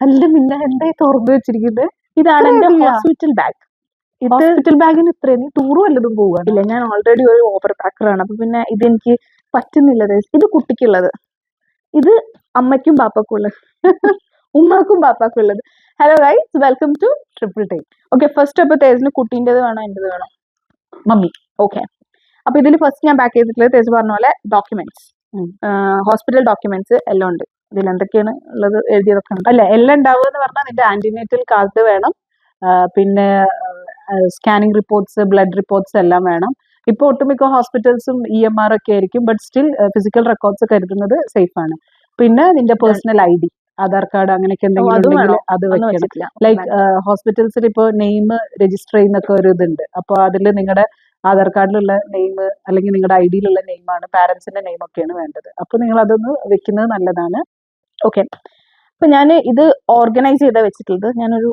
അല്ല പിന്നെ എന്തായി തുറന്നു വെച്ചിരിക്കുന്നത് ഇതാണ് എന്റെ ഹോസ്പിറ്റൽ ബാഗ് ഹോസ്പിറ്റൽ ബാഗിന് ഇത്രയും നീ ടൂറും വല്ലതും പോവുക ഇല്ല ഞാൻ ഓൾറെഡി ഒരു ഓവർ പാക്കറാണ് അപ്പൊ പിന്നെ ഇത് എനിക്ക് പറ്റുന്നില്ല. ഇത് കുട്ടിക്കുള്ളത്. ഇത് അമ്മയ്ക്കും ബാപ്പക്കും ഉള്ളത്. ഉമ്മാക്കും ബാപ്പാക്കും ഉള്ളത്. Hello guys welcome to triple time okay first അപ്പൊ തേജിന് കുട്ടീന്റെത് വേണോ എന്റെത് വേണോ? മമ്മി. ഓക്കെ അപ്പൊ ഇതിൽ ഫസ്റ്റ് ഞാൻ പാക്ക് ചെയ്തിട്ടുള്ളത് തേജ് പറഞ്ഞ പോലെ ഡോക്യുമെന്റ്സ് ഹോസ്പിറ്റൽ ഡോക്യുമെന്റ്സ് എല്ലാം ഉണ്ട്. ഇതിൽ എന്തൊക്കെയാണ് ഉള്ളത് എഴുതിയതൊക്കെ ഉണ്ട് അല്ല എല്ലാം ഉണ്ടാവുക എന്ന് പറഞ്ഞാൽ നിന്റെ ആന്റിനേറ്റൽ കാർഡ് വേണം. പിന്നെ സ്കാനിങ് റിപ്പോർട്ട്സ് ബ്ലഡ് റിപ്പോർട്ട്സ് എല്ലാം വേണം. ഇപ്പൊ ഒട്ടുമിക്ക ഹോസ്പിറ്റൽസും ഇ എം ആർ ഒക്കെ ആയിരിക്കും ബട്ട് സ്റ്റിൽ ഫിസിക്കൽ റെക്കോർഡ്സ് കരുതുന്നത് സേഫ് ആണ്. പിന്നെ നിന്റെ personal I D Aadhaar card അങ്ങനെയൊക്കെ എന്തെങ്കിലും അതും വെക്കണം. ലൈക്ക് ഹോസ്പിറ്റൽസിൽ ഇപ്പോൾ നെയിം രജിസ്റ്റർ ചെയ്യുന്നൊക്കെ ഒരു ഇതുണ്ട്. അപ്പോൾ അതിൽ നിങ്ങളുടെ ആധാർ കാർഡിലുള്ള നെയിം അല്ലെങ്കിൽ നിങ്ങളുടെ ഐ ഡിയിലുള്ള നെയിമാണ് പാരന്റ്സിന്റെ നെയിം ഒക്കെയാണ് വേണ്ടത്. അപ്പോൾ നിങ്ങൾ അതൊന്ന് വെക്കുന്നത് നല്ലതാണ്. ഓക്കെ അപ്പൊ ഞാൻ ഇത് ഓർഗനൈസ് ചെയ്താ വെച്ചിട്ടുള്ളത്. ഞാനൊരു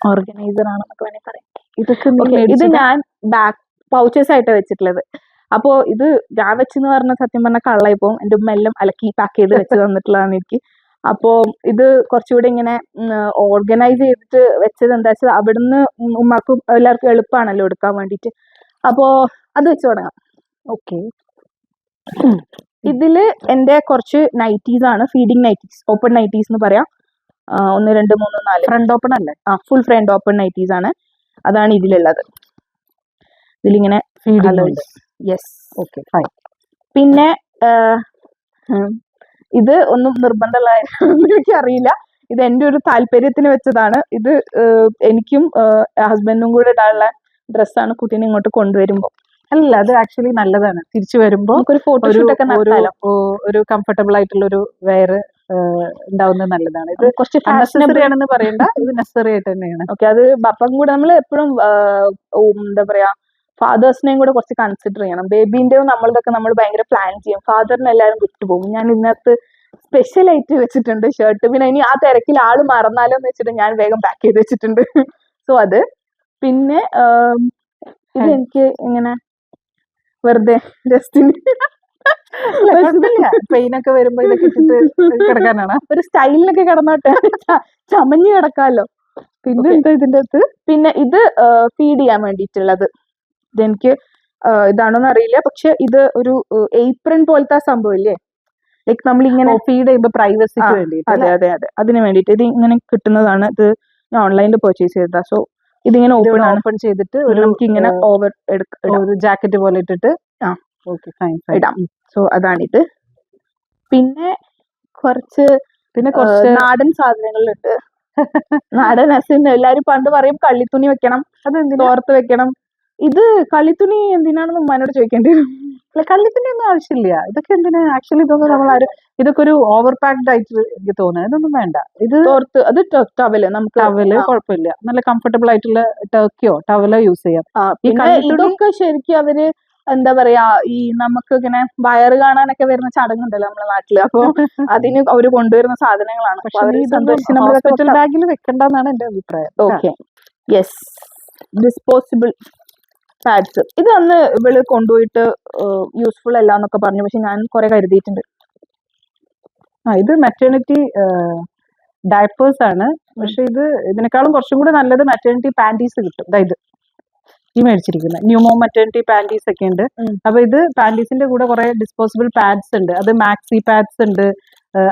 ഓർഗനൈസർ ആണെന്നൊക്കെ വേണമെങ്കിൽ പറയാം. ഇതൊക്കെ ഇത് ഞാൻ ബാക്ക് പൗച്ചസ് ആയിട്ട് വെച്ചിട്ടുള്ളത്. അപ്പോ ഇത് ഞാൻ വെച്ചെന്ന് പറഞ്ഞ സത്യം പറഞ്ഞ കള്ളായി പോകും എന്റെ ഉമ്മ എല്ലാം അലക്കി പാക്ക് ചെയ്ത് വെച്ച് തന്നിട്ടുള്ളതാണ് എനിക്ക്. അപ്പോ ഇത് കുറച്ചുകൂടെ ഇങ്ങനെ ഓർഗനൈസ് ചെയ്തിട്ട് വെച്ചത് എന്താ വെച്ചാൽ അവിടുന്ന് ഉമ്മാക്കും എല്ലാവർക്കും എളുപ്പമാണല്ലോ എടുക്കാൻ വേണ്ടിട്ട് അപ്പോ അത് വെച്ച് തുടങ്ങാം. ഓക്കെ ഇതിൽ എന്റെ കുറച്ച് നൈറ്റീസ് ആണ്. ഫീഡിങ് നൈറ്റീസ് ഓപ്പൺ നൈറ്റീസ് എന്ന് പറയാം. ഒന്ന് രണ്ട് മൂന്ന് നാല്. ഫ്രണ്ട് ഓപ്പൺ അല്ല. ആ ഫുൾ ഫ്രണ്ട് ഓപ്പൺ നൈറ്റീസ് ആണ്. അതാണ് ഇതിലുള്ളത്. ഇതിലിങ്ങനെ യെസ് ഓക്കെ ഫൈൻ പിന്നെ ഇത് ഒന്നും നിർബന്ധമുള്ള എനിക്ക് അറിയില്ല ഇത് എന്റെ ഒരു താല്പര്യത്തിന് വെച്ചതാണ്. ഇത് എനിക്കും ഹസ്ബൻഡും കൂടെ ഇടാനുള്ള ഡ്രസ്സാണ് കുട്ടീനെ ഇങ്ങോട്ട് കൊണ്ടുവരുമ്പോൾ അല്ല അത് ആക്ച്വലി നല്ലതാണ്. തിരിച്ചു വരുമ്പോ ഒരു ഫോട്ടോഷൂട്ട് ഒക്കെ ഒരു കംഫർട്ടബിൾ ആയിട്ടുള്ള ഒരു വെയർ ഉണ്ടാവുന്നത് നല്ലതാണ്. ഇത് കുറച്ച് അൺനെസറി ആണെന്ന് പറയണ്ട ഇത് നെസറി ആയിട്ട് തന്നെയാണ്. ഓക്കെ അത് ബപ്പം കൂടെ നമ്മൾ എപ്പോഴും എന്താ പറയാ ഫാദേഴ്സിനെയും കൂടെ കുറച്ച് കൺസിഡർ ചെയ്യണം. ബേബീന്റെയും നമ്മളതൊക്കെ നമ്മൾ ഭയങ്കര പ്ലാൻ ചെയ്യും. ഫാദറിന് എല്ലാവരും വിട്ടുപോകും. ഞാൻ ഇതിനകത്ത് സ്പെഷ്യൽ ആയിട്ട് വെച്ചിട്ടുണ്ട് ഷർട്ട് പിന്നെ ഇനി ആ തിരക്കിൽ ആൾ മറന്നാലോ എന്ന് വെച്ചിട്ട് ഞാൻ വേഗം പാക്ക് ചെയ്ത് വെച്ചിട്ടുണ്ട്. സോ അത്. പിന്നെ ഇത് എനിക്ക് ഇങ്ങനെ വെറുതെ ജസ്റ്റിന് പെയിനൊക്കെ വരുമ്പോ ഇതൊക്കെ ഇട്ടിട്ട് കിടക്കാനാണ്. ഒരു സ്റ്റൈലിനൊക്കെ കിടന്നോട്ടെ. ചമഞ്ഞ് കിടക്കാമല്ലോ പിന്നെ എന്താ ഇതിന്റെ അകത്ത്? പിന്നെ ഇത് ഫീഡ് ചെയ്യാൻ വേണ്ടിയിട്ടുള്ളത്. ഇതെനിക്ക് ഇതാണോന്ന് അറിയില്ല. പക്ഷെ ഇത് ഒരു ഏപ്രൺ പോലത്തെ സംഭവം ഇല്ലേ? ലൈക്ക് നമ്മൾ ഇങ്ങനെ ഫീഡ് ചെയ്യുമ്പോ പ്രൈവസിക്ക് വേണ്ടി അതെ അതെ അതെ. അതിന് വേണ്ടിയിട്ട് ഇത് ഇങ്ങനെ കിട്ടുന്നതാണ്. ഇത് ഞാൻ ഓൺലൈനിൽ പർച്ചേസ് ചെയ്തതാ. സോ ഇതിങ്ങനെ ഓപ്പൺ ഓപ്പൺ ചെയ്തിട്ട് ഒരു നമുക്ക് ഇങ്ങനെ ഓവർ ഒരു ജാക്കറ്റ് പോലെ ഇട്ടിട്ട് ആ. ഓക്കെ ഫൈൻ ഇടാം. സോ അതാണിത്. പിന്നെ കുറച്ച് പിന്നെ കുറച്ച് നാടൻ സാധനങ്ങളുണ്ട്. നാടൻ അസിന്ന് എല്ലാരും പണ്ട് പറയും കള്ളിത്തുണി വെക്കണം. അതെന്തിനാ? തോർത്ത് വെക്കണം. ഇത് കളിത്തുണി എന്തിനാണെന്ന് ഉമ്മാനോട് ചോദിക്കേണ്ടി വരും. അല്ല കള്ളിത്തിന്റെ ഒന്നും ആവശ്യമില്ല. ഇതൊക്കെ എന്തിനാ? ആക്ച്വലി ഇതൊന്നും നമ്മൾ ആരും ഇതൊക്കെ ഒരു ഓവർ പാക്ഡ് ആയിട്ട് എനിക്ക് തോന്നുന്നത് ഇതൊന്നും വേണ്ട. ഇത് തോർത്ത് അത് ടവൽ. നമുക്ക് ടവൽ കുഴപ്പമില്ല. നല്ല കംഫർട്ടബിൾ ആയിട്ടുള്ള ടർക്കിയോ ടവലോ യൂസ് ചെയ്യാം. ഇതൊക്കെ ശരിക്കും അവർ എന്താ പറയാ ഈ നമുക്ക് ഇങ്ങനെ വയറ് കാണാനൊക്കെ വരുന്ന ചടങ്ങുണ്ടല്ലോ നമ്മുടെ നാട്ടിൽ. അപ്പൊ അതിന് അവർ കൊണ്ടുവരുന്ന സാധനങ്ങളാണ്. ഹോസ്പിറ്റൽ ബാഗിൽ വെക്കണ്ടെന്നാണ് എന്റെ അഭിപ്രായം. ഓക്കെ യെസ് ഡിസ്പോസിബിൾ പാഡ്സ് ഇത് അന്ന് ഇവൾ കൊണ്ടുപോയിട്ട് യൂസ്ഫുൾ അല്ല എന്നൊക്കെ പറഞ്ഞു. പക്ഷെ ഞാൻ കുറെ കരുതിയിട്ടുണ്ട്. ആ ഇത് മെറ്റേണിറ്റി ഡയപ്പേഴ്സ് ആണ്. പക്ഷെ ഇത് ഇതിനേക്കാളും കുറച്ചും കൂടി നല്ലത് മെറ്റേണിറ്റി പാന്റീസ് കിട്ടും. അതായത് ഈ മേടിച്ചിരിക്കുന്നത് ന്യൂമോ മെറ്റേണിറ്റി പാന്റീസ് ഒക്കെ ഉണ്ട്. അപ്പൊ ഇത് പാന്റീസിന്റെ കൂടെ കുറെ ഡിസ്പോസിബിൾ പാഡ്സ് ഉണ്ട്. അത് മാക്സി പാഡ്സ് ഉണ്ട്.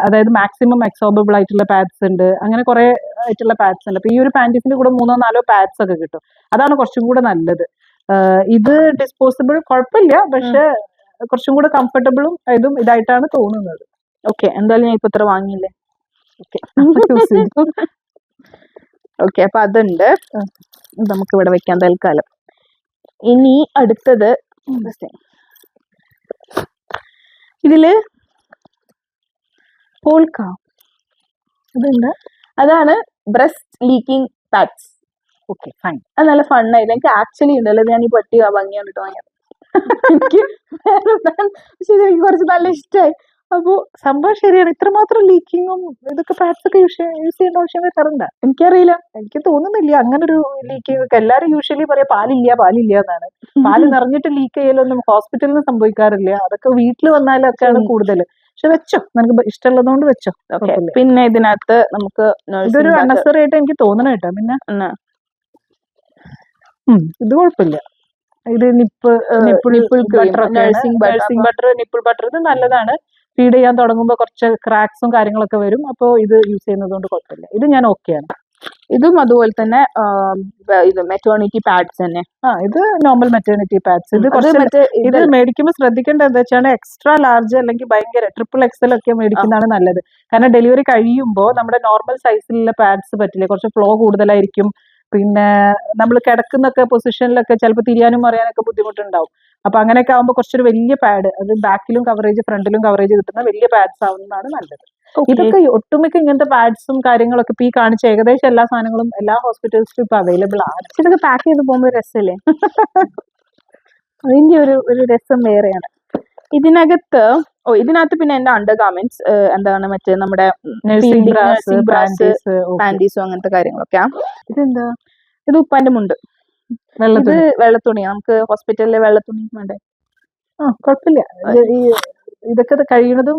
അതായത് മാക്സിമം എക്സോബിൾ ആയിട്ടുള്ള പാഡ്സ് ഉണ്ട്. അങ്ങനെ കുറെ ആയിട്ടുള്ള പാഡ്സ് ഉണ്ട്. അപ്പൊ ഈ ഒരു പാന്റീസിന്റെ കൂടെ മൂന്നോ നാലോ പാഡ്സ് ഒക്കെ കിട്ടും. അതാണ് കുറച്ചും കൂടെ നല്ലത്. ഇത് ഡിസ്പോസിബിൾ കുഴപ്പമില്ല. പക്ഷെ കുറച്ചും കൂടെ കംഫർട്ടബിളും ഇതും ഇതായിട്ടാണ് തോന്നുന്നത്. ഓക്കെ എന്തായാലും ഞാൻ ഇപ്പൊ ഇത്ര വാങ്ങിയില്ലേ? ഓക്കെ. അപ്പൊ അതുണ്ട്. നമുക്ക് ഇവിടെ വെക്കാൻ തൽക്കാലം. ഇനി അടുത്തത് ഇതിൽ പോൾക്ക അതാണ് breast leaking pads. Okay fine അത് നല്ല ഫണ്ണായിരുന്നു എനിക്ക് ആക്ച്വലി ഉണ്ടല്ലോ ഞാൻ ഈ പട്ടി ഭംഗിയാണ് കേട്ടോ വാങ്ങിയത്. എനിക്ക് പക്ഷെ എനിക്ക് കുറച്ച് നല്ല ഇഷ്ടമായി അപ്പോ സംഭവം ശരിയാണ്. ഇത്രമാത്രം ലീക്കിങ്ങും ഇതൊക്കെ പാഡ്സ് ഒക്കെ യൂസ് യൂസ് ചെയ്യേണ്ട ആവശ്യം വരാറുണ്ട്. എനിക്കറിയില്ല. എനിക്ക് തോന്നുന്നില്ല. അങ്ങനെ ഒരു ലീക്കിംഗ് ഒക്കെ എല്ലാരും യൂഷ്വലി പറയാ പാലില്ല പാലില്ല എന്നാണ്. പാൽ നിറഞ്ഞിട്ട് ലീക്ക് ചെയ്യലൊന്നും ഹോസ്പിറ്റലിൽ നിന്ന് സംഭവിക്കാറില്ല. അതൊക്കെ വീട്ടിൽ വന്നാലൊക്കെയാണ് കൂടുതൽ പക്ഷെ വെച്ചോ. നമുക്ക് ഇഷ്ടമുള്ളതുകൊണ്ട് വെച്ചോ. പിന്നെ ഇതിനകത്ത് നമുക്ക് ഇതൊരു അണസറി അണ്ണസറി ആയിട്ട് എനിക്ക് തോന്നണ കേട്ടോ. പിന്നെ ഇത് കുഴപ്പമില്ല. ഇത് nip nipple nursing. Nursing butter nipple butter ഇത് നല്ലതാണ്. ഫീഡ് ചെയ്യാൻ തുടങ്ങുമ്പോൾ കുറച്ച് ക്രാക്സും കാര്യങ്ങളൊക്കെ വരും. അപ്പോൾ ഇത് യൂസ് ചെയ്യുന്നത് കൊണ്ട് കുഴപ്പമില്ല. ഇത് ഞാൻ ഓക്കെയാണ് ഇതും അതുപോലെ തന്നെ ഇത് മെറ്റേണിറ്റി പാഡ്സ് തന്നെ. ആ ഇത് നോർമൽ മെറ്റേണിറ്റി പാഡ്സ് ഇത് കുറച്ച് മറ്റേ ഇത് മേടിക്കുമ്പോൾ ശ്രദ്ധിക്കേണ്ടത് എന്താ വെച്ചാൽ എക്സ്ട്രാ ലാർജ് അല്ലെങ്കിൽ ഭയങ്കര ട്രിപ്പിൾ എക്സൽ ഒക്കെ മേടിക്കുന്നതാണ് നല്ലത്. കാരണം ഡെലിവറി കഴിയുമ്പോൾ നമ്മുടെ നോർമൽ സൈസിലുള്ള പാഡ്സ് പറ്റില്ല കുറച്ച് ഫ്ലോ കൂടുതലായിരിക്കും. പിന്നെ നമ്മൾ കിടക്കുന്നൊക്കെ പൊസിഷനിലൊക്കെ ചിലപ്പോൾ തിരിയാനും മറിയാനൊക്കെ ബുദ്ധിമുട്ടുണ്ടാവും. അപ്പൊ അങ്ങനെയൊക്കെ ആകുമ്പോൾ കുറച്ചൊരു വലിയ പാഡ് അത് ബാക്കിലും കവറേജ് ഫ്രണ്ടിലും കവറേജ് കിട്ടുന്ന വലിയ പാഡ്സ് ആവുന്നതാണ് നല്ലത്. ഇതൊക്കെ ഒട്ടുമിക്ക ഇങ്ങനത്തെ പാഡ്സും കാര്യങ്ങളൊക്കെ ഇപ്പൊ ഈ കാണിച്ച ഏകദേശം എല്ലാ സാധനങ്ങളും എല്ലാ ഹോസ്പിറ്റൽസിലും ഇപ്പൊ അവൈലബിൾ ആണ്. ഇതൊക്കെ പാക്ക് ചെയ്ത് പോകുമ്പോൾ രസമല്ലേ അതിന്റെ ഒരു ഒരു രസം വേറെയാണ്. ഇതിനകത്ത് ഓ ഇതിനകത്ത് പിന്നെ എന്റെ അണ്ടർ ഗാർമെന്റ്സ് എന്താണ് മറ്റേ നമ്മുടെ ബ്രാസ് പാന്റീസും അങ്ങനത്തെ കാര്യങ്ങളൊക്കെ ഇതെന്താ? ഇത് ഉപ്പാന്റെ മുണ്ട്. ഇത് വെള്ളത്തുണി. നമുക്ക് ഹോസ്പിറ്റലിലെ വെള്ളത്തുണി വേണ്ടേ? ആ കുഴപ്പമില്ല. ഇതൊക്കെ ഇത് കഴിയണതും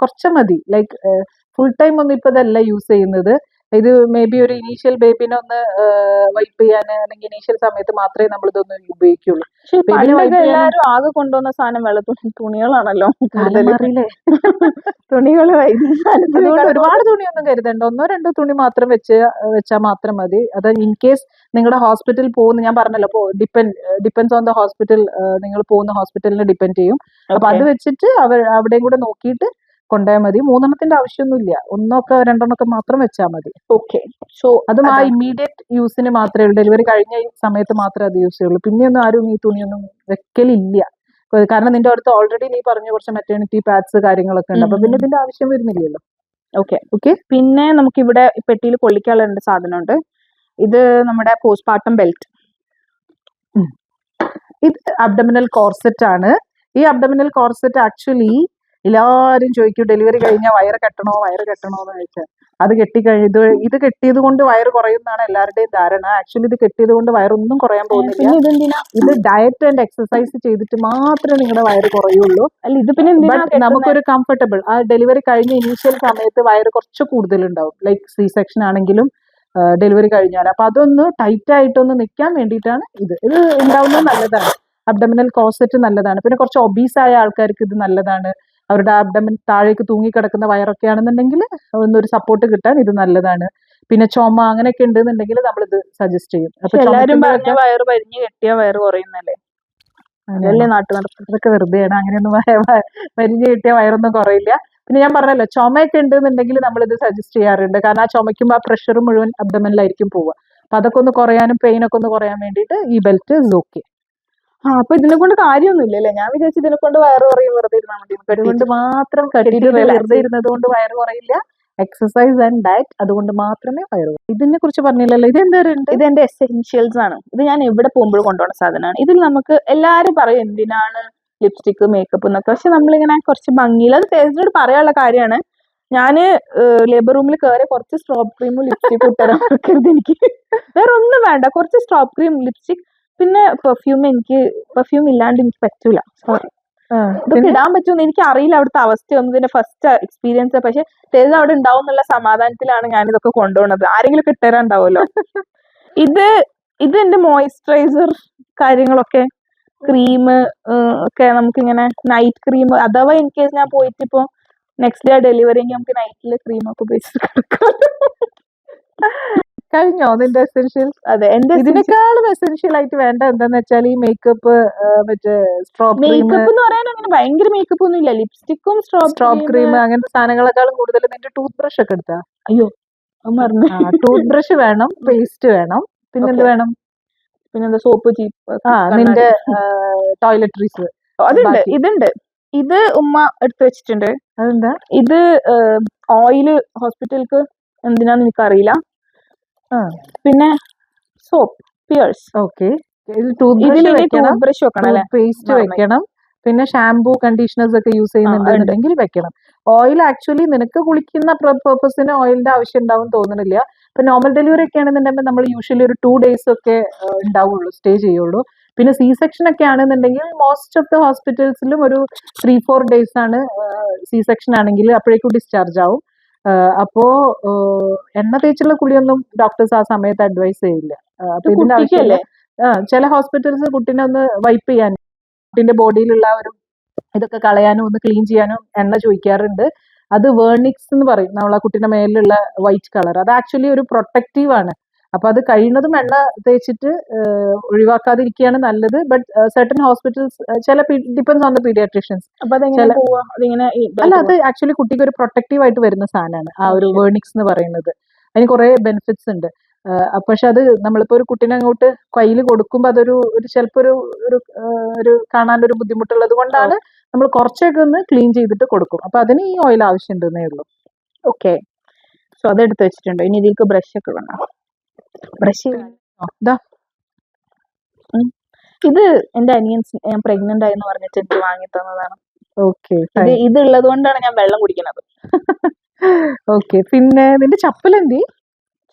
കുറച്ച് മതി. ലൈക്ക് ഫുൾ ടൈം ഒന്നും ഇപ്പൊ ഇതല്ല യൂസ് ചെയ്യുന്നത്. ഇത് മേ ബി ഒരു ഇനീഷ്യൽ ബേബിനെ ഒന്ന് വൈപ്പ് ചെയ്യാൻ അല്ലെങ്കിൽ ഇനീഷ്യൽ സമയത്ത് മാത്രമേ നമ്മൾ ഇതൊന്ന് ഉപയോഗിക്കുള്ളൂ. എല്ലാവരും ആകെ കൊണ്ടുവന്ന സാധനം വെള്ളത്തുണി തുണികളാണല്ലോ തുണികൾ ഒരുപാട് തുണിയൊന്നും കരുതണ്ട. ഒന്നോ രണ്ടോ തുണി മാത്രം വെച്ച് വെച്ചാൽ മാത്രം മതി. അത് ഇൻ കേസ് നിങ്ങളുടെ ഹോസ്പിറ്റലിൽ പോകുന്ന ഞാൻ പറഞ്ഞല്ലോ depend depends on the hospital നിങ്ങൾ പോകുന്ന ഹോസ്പിറ്റലിനെ ഡിപ്പെൻഡ് ചെയ്യും. അപ്പൊ അത് വെച്ചിട്ട് അവർ അവിടെയും കൂടെ നോക്കിയിട്ട് കൊണ്ടുപോയാൽ മതി. മൂന്നെണ്ണത്തിന്റെ ആവശ്യമൊന്നുമില്ല. ഒന്നൊക്കെ രണ്ടെണ്ണമൊക്കെ മാത്രം വെച്ചാൽ മതി. ഓക്കെ. സോ അതും ആ ഇമ്മീഡിയറ്റ് യൂസിന് മാത്രമേ ഉള്ളൂ. ഡെലിവറി കഴിഞ്ഞ സമയത്ത് മാത്രമേ അത് യൂസ് ചെയ്യുള്ളൂ. പിന്നെയൊന്നും ആരും ഈ തുണിയൊന്നും വെക്കലില്ല. കാരണം നിന്റെ അടുത്ത് ഓൾറെഡി നീ പറഞ്ഞ കുറച്ച് മെറ്റേണിറ്റി പാഡ്സ് കാര്യങ്ങളൊക്കെ ഉണ്ട്. അപ്പൊ പിന്നെ ഇതിന്റെ ആവശ്യം വരുന്നില്ലല്ലോ. ഓക്കെ. ഓക്കെ പിന്നെ നമുക്ക് ഇവിടെ പെട്ടിയിൽ കൊള്ളിക്കാനുള്ള രണ്ട് സാധനമുണ്ട്. ഇത് നമ്മുടെ പോസ്റ്റ്മോർട്ടം ബെൽറ്റ് ഇത് അബ്ഡമിനൽ കോർസെറ്റ് ആണ്. ഈ അബ്ഡമിനൽ കോർസെറ്റ് ആക്ച്വലി എല്ലാവരും ചോദിക്കും ഡെലിവറി കഴിഞ്ഞാൽ വയറ് കെട്ടണോ? വയറ് കെട്ടണോ? എന്ന് ചോദിച്ചാൽ അത് കെട്ടി ഇത് ഇത് കെട്ടിയത് കൊണ്ട് വയറ് കുറയുന്നതാണ് എല്ലാവരുടെയും ധാരണ. ആക്ച്വലി ഇത് കെട്ടിയത് കൊണ്ട് വയറൊന്നും കുറയാൻ പോകുന്നില്ല. ഇത് ഡയറ്റ് ആൻഡ് എക്സസൈസ് ചെയ്തിട്ട് മാത്രമേ നിങ്ങളുടെ വയറ് കുറയുള്ളൂ. അല്ല ഇത് പിന്നെ നമുക്കൊരു കംഫർട്ടബിൾ ആ ഡെലിവറി കഴിഞ്ഞ ഇനീഷ്യൽ സമയത്ത് വയറ് കുറച്ച് കൂടുതലുണ്ടാവും. ലൈക്ക് സി സെക്ഷൻ ആണെങ്കിലും ഡെലിവറി കഴിഞ്ഞാൽ അപ്പൊ അതൊന്ന് ടൈറ്റ് ആയിട്ടൊന്ന് നിൽക്കാൻ വേണ്ടിയിട്ടാണ് ഇത്. ഇത് ഉണ്ടാവുന്നത് നല്ലതാണ്. അബ്ഡമിനൽ കോസറ്റ് നല്ലതാണ്. പിന്നെ കുറച്ച് ഒബീസ് ആയ ആൾക്കാർക്ക് ഇത് നല്ലതാണ്. അവരുടെ ആബ്ഡമിൻ താഴേക്ക് തൂങ്ങിക്കിടക്കുന്ന വയറൊക്കെ ആണെന്നുണ്ടെങ്കിൽ ഒന്നൊരു സപ്പോർട്ട് കിട്ടാൻ ഇത് നല്ലതാണ്. പിന്നെ ചുമ അങ്ങനെയൊക്കെ ഉണ്ടെന്നുണ്ടെങ്കിൽ ഇത് സജസ്റ്റ് ചെയ്യും. അപ്പൊ വയറ് പരിഞ്ഞ് കെട്ടിയ വയറ് കുറയുന്നല്ലേ? അതല്ലേ അതൊക്കെ വെറുതെയാണ്. അങ്ങനെയൊന്നും മരുന്ന് കിട്ടിയ വയറൊന്നും കുറയില്ല. പിന്നെ ഞാൻ പറഞ്ഞല്ലോ ചുമയൊക്കെ ഉണ്ടെന്നുണ്ടെങ്കിൽ ഇത് സജസ്റ്റ് ചെയ്യാറുണ്ട്. കാരണം ആ ചുമയ്ക്കുമ്പോൾ ആ പ്രഷർ മുഴുവൻ അബ്ഡമനിലായിരിക്കും പോവുക. അപ്പൊ അതൊക്കെ ഒന്ന് കുറയാനും പെയിൻ ഒക്കെ ഒന്ന് കുറയാൻ വേണ്ടിയിട്ട് ഈ ബെൽറ്റ് ഇസ് ഓക്കെ ആ അപ്പൊ ഇതിനെ കൊണ്ട് കാര്യമൊന്നുമില്ലല്ലേ? ഞാൻ വിചാരിച്ചു ഇതിനെ കൊണ്ട് വയറ് കുറയും വെറുതെ ഇരുന്നാൽ മതി. കൊണ്ട് മാത്രം വെറുതെ ഇരുന്നത് കൊണ്ട് വയറ് കുറയില്ല. എക്സസൈസ് ആൻഡ് ഡയറ്റ് അതുകൊണ്ട് മാത്രമേ വയറ് ഇതിനെ കുറിച്ച് പറഞ്ഞില്ലല്ലോ. ഇത് എന്തായാലും ഇത് എന്റെ എസെൻഷ്യൽസ് ആണ്. ഇത് ഞാൻ എവിടെ പോകുമ്പോഴും കൊണ്ടുപോകുന്ന സാധനമാണ്. ഇതിൽ നമുക്ക് എല്ലാരും പറയും എന്തിനാണ് ലിപ്സ്റ്റിക്ക് മേക്കപ്പ് എന്നൊക്കെ? പക്ഷെ നമ്മളിങ്ങനെ കുറച്ച് ഭംഗിയിൽ അത് ഫേസിനോട് പറയാനുള്ള കാര്യമാണ്. ഞാൻ ലേബർ റൂമിൽ കയറി കുറച്ച് സ്ട്രോബ് ക്രീമും ലിപ്സ്റ്റിക്കും ഇട്ടരാൻ എനിക്ക്. വേറെ ഒന്നും വേണ്ട. കുറച്ച് സ്ട്രോബ് ക്രീം ലിപ്സ്റ്റിക് പിന്നെ പെർഫ്യൂം എനിക്ക് പെർഫ്യൂം ഇല്ലാണ്ട് എനിക്ക് പറ്റൂല. സോറി ഇതൊക്കെ ഇടാൻ പറ്റുമെന്ന് എനിക്ക് അറിയില്ല അവിടുത്തെ അവസ്ഥയൊന്നും ഇതിന്റെ ഫസ്റ്റ് എക്സ്പീരിയൻസ് പക്ഷെ തേജ് അവിടെ ഉണ്ടാവും എന്നുള്ള സമാധാനത്തിലാണ് ഞാൻ ഇതൊക്കെ കൊണ്ടുപോകുന്നത്. ആരെങ്കിലും ഒക്കെ ഇട്ടുതരാൻ ഉണ്ടാവുമല്ലോ ഇത് ഇത് എന്റെ മോയിസ്ചറൈസർ കാര്യങ്ങളൊക്കെ. ക്രീം ഒക്കെ നമുക്ക് ഇങ്ങനെ നൈറ്റ് ക്രീം അഥവാ ഇൻ കേസ് ഞാൻ പോയിട്ട് ഇപ്പൊ നെക്സ്റ്റ് ഡേ ഡെലിവറി നമുക്ക് നൈറ്റിൽ ക്രീം ഒക്കെ ഉപയോഗിച്ചിട്ട് കിടക്കാം. കഴിഞ്ഞോ നിന്റെ എസെൻഷ്യൽ അതെ എന്റെ ഇതിനേക്കാളും എസെൻഷ്യൽ ആയിട്ട് വേണ്ട എന്താന്ന് വെച്ചാൽ ഈ മേക്കപ്പ് മറ്റേ സ്ട്രോപ്പ് മേക്കപ്പ് എന്ന് പറയാൻ അങ്ങനെ ഭയങ്കര മേക്കപ്പ് ഒന്നും ഇല്ല. ലിപ്സ്റ്റിക്കും സ്ട്രോപ്പ് സ്ട്രോപ്പ് ക്രീം അങ്ങനത്തെ സാധനങ്ങളെക്കാളും കൂടുതൽ നിന്റെ ടൂത്ത് ബ്രഷ് ഒക്കെ എടുത്താ? അയ്യോ ടൂത്ത് ബ്രഷ് വേണം പേസ്റ്റ് വേണം. പിന്നെ എന്ത് വേണം? പിന്നെന്താ സോപ്പ് ചീപ്പ് ആ നിന്റെ ടോയ്ലറ്ററീസ് അതുണ്ട്. ഇതുണ്ട്. ഇത് ഉമ്മ എടുത്തു വെച്ചിട്ടുണ്ട്. അതെന്താ? ഇത് ഓയിൽ ഹോസ്പിറ്റലിക്ക് എന്തിനാന്ന് എനിക്കറിയില്ല. പിന്നെ സോപ്പ് പിയേഴ്സ്. ഓക്കെ. ടൂത്ത് ഇതിൽ ബ്രഷ് വെക്കണം. അല്ലെ? പേസ്റ്റ് വെക്കണം. പിന്നെ ഷാംപൂ കണ്ടീഷണേഴ്സ് ഒക്കെ യൂസ് ചെയ്യുന്നുണ്ടെങ്കിൽ വെക്കണം. ഓയിൽ ആക്ച്വലി നിനക്ക് കുളിക്കുന്ന പർപ്പസിന് ഓയിലിന്റെ ആവശ്യം ഉണ്ടാവും തോന്നുന്നില്ല ഇപ്പൊ നോർമൽ ഡെലിവറി ഒക്കെ ആണെന്നുണ്ടെങ്കിൽ നമ്മൾ യൂഷ്വലി ഒരു ടു ഡേയ്സ് ഒക്കെ ഉണ്ടാവുള്ളൂ സ്റ്റേ ചെയ്യുള്ളൂ. പിന്നെ സി സെക്ഷൻ ഒക്കെ ആണെന്നുണ്ടെങ്കിൽ മോസ്റ്റ് ഓഫ് ദ ഹോസ്പിറ്റൽസിലും ഒരു ത്രീ ഫോർ ഡേയ്സ് ആണ് സി സെക്ഷൻ ആണെങ്കിൽ അപ്പോഴേക്കും ഡിസ്ചാർജ് ആവും. അപ്പോ എണ്ണ തേച്ചുള്ള കുളിയൊന്നും ഡോക്ടേഴ്സ് ആ സമയത്ത് അഡ്വൈസ് ചെയ്യില്ല. അപ്പൊ ഇതിന്റെ ആവശ്യമില്ല. ചില ഹോസ്പിറ്റൽസ് കുട്ടീനെ ഒന്ന് വൈപ്പ് ചെയ്യാൻ കുട്ടീന്റെ ബോഡിയിലുള്ള ഒരു ഇതൊക്കെ കളയാനും ഒന്ന് ക്ലീൻ ചെയ്യാനും എണ്ണ ചോദിക്കാറുണ്ട്. അത് വേർണിക്സ് എന്ന് പറയും. നമ്മൾ ആ കുട്ടീന്റെ മേലിലുള്ള വൈറ്റ് കളർ അത് ആക്ച്വലി ഒരു പ്രൊട്ടക്റ്റീവ് ആണ്. അപ്പൊ അത് കഴിയുന്നതും എണ്ണ തേച്ചിട്ട് ഒഴിവാക്കാതിരിക്കുകയാണ് നല്ലത്. ബട്ട് സർട്ടൻ ഹോസ്പിറ്റൽസ് ചില ഡിപ്പെൻസ് ഓൺ ദ പീഡിയാട്രീഷ്യൻസ് അല്ല അത് ആക്ച്വലി കുട്ടിക്ക് ഒരു പ്രൊട്ടക്റ്റീവ് ആയിട്ട് വരുന്ന സാധനമാണ്. ആ ഒരു വേണിക്സ് വേർണിക്സ് എന്ന് പറയുന്നത്. അതിന് കുറെ ബെനിഫിറ്റ്സ് ഉണ്ട്. പക്ഷെ അത് നമ്മളിപ്പോ ഒരു കുട്ടീനെ അങ്ങോട്ട് കയ്യിൽ കൊടുക്കുമ്പോൾ അതൊരു ഒരു ചിലപ്പോ ഒരു ഒരു കാണാൻ ഒരു ബുദ്ധിമുട്ടുള്ളത് കൊണ്ടാണ് നമ്മൾ കുറച്ചൊക്കെ ഒന്ന് ക്ലീൻ ചെയ്തിട്ട് കൊടുക്കും. അപ്പൊ അതിന് ഈ ഓയിൽ ആവശ്യമുണ്ടെന്നേ ഉള്ളൂ. ഓക്കെ സോ അതെടുത്ത് വെച്ചിട്ടുണ്ടോ. വെച്ചിട്ടുണ്ട് ഇനി ഇതിൽക്ക് ബ്രഷ് ഒക്കെ വേണം ബ്രഷ് ഇതാ ഇത് എന്റെ അനിയൻ ഞാൻ പ്രഗ്നന്റ് ആയെന്ന് പറഞ്ഞിട്ട് എനിക്ക് വാങ്ങി തന്നതാണ്. ഓക്കെ ഇത് ഇത് ഉള്ളത് കൊണ്ടാണ് ഞാൻ വെള്ളം കുടിക്കുന്നത്. ഓക്കെ പിന്നെ നിന്റെ ചപ്പൽ എന്തി?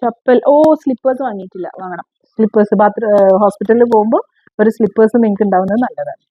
ചപ്പൽ ഓ സ്ലിപ്പേഴ്സ് വാങ്ങിയിട്ടില്ല വാങ്ങണം. സ്ലിപ്പേഴ്സ് ബാത്റൂം ഹോസ്പിറ്റലിൽ പോകുമ്പോൾ ഒരു സ്ലിപ്പേഴ്സ് നിങ്ങൾക്ക് ഉണ്ടാവുന്നത് നല്ലതാണ്.